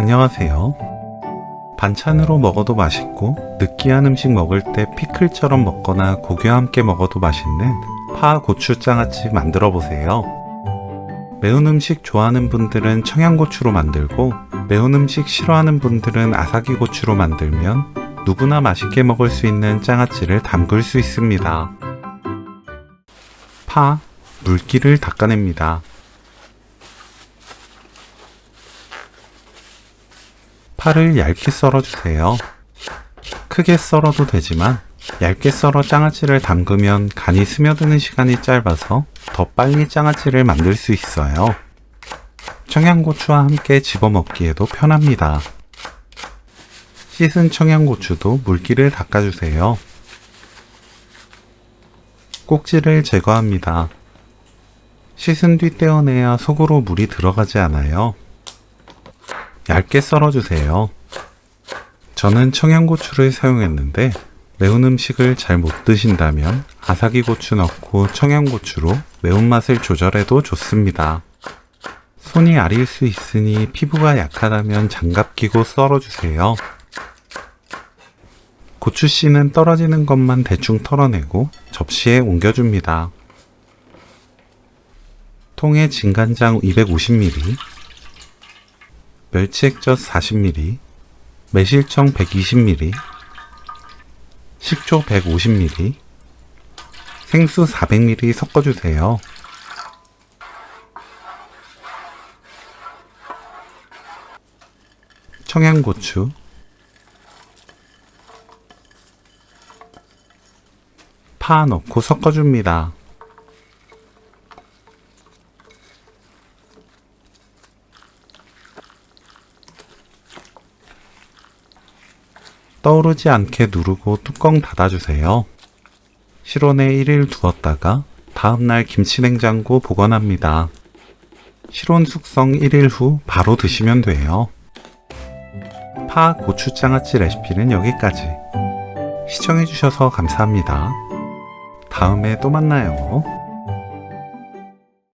안녕하세요. 반찬으로 먹어도 맛있고 느끼한 음식 먹을 때 피클처럼 먹거나 고기와 함께 먹어도 맛있는 파 고추 장아찌 만들어 보세요. 매운 음식 좋아하는 분들은 청양고추로 만들고 매운 음식 싫어하는 분들은 아사기 고추로 만들면 누구나 맛있게 먹을 수 있는 장아찌를 담글 수 있습니다. 파, 물기를 닦아냅니다. 파를 얇게 썰어주세요. 크게 썰어도 되지만 얇게 썰어 장아찌를 담그면 간이 스며드는 시간이 짧아서 더 빨리 장아찌를 만들 수 있어요. 청양고추와 함께 집어먹기에도 편합니다. 씻은 청양고추도 물기를 닦아주세요. 꼭지를 제거합니다. 씻은 뒤 떼어내야 속으로 물이 들어가지 않아요. 얇게 썰어주세요. 저는 청양고추를 사용했는데 매운 음식을 잘 못 드신다면 아사기 고추 넣고 청양고추로 매운맛을 조절해도 좋습니다. 손이 아릴 수 있으니 피부가 약하다면 장갑 끼고 썰어주세요. 고추씨는 떨어지는 것만 대충 털어내고 접시에 옮겨줍니다. 통에 진간장 250ml, 멸치액젓 40ml, 매실청 120ml, 식초 150ml, 생수 400ml 섞어주세요. 청양고추, 파 넣고 섞어줍니다. 떠오르지 않게 누르고 뚜껑 닫아주세요. 실온에 1일 두었다가 다음날 김치냉장고 보관합니다. 실온 숙성 1일 후 바로 드시면 돼요. 파 고추장아찌 레시피는 여기까지. 시청해주셔서 감사합니다. 다음에 또 만나요.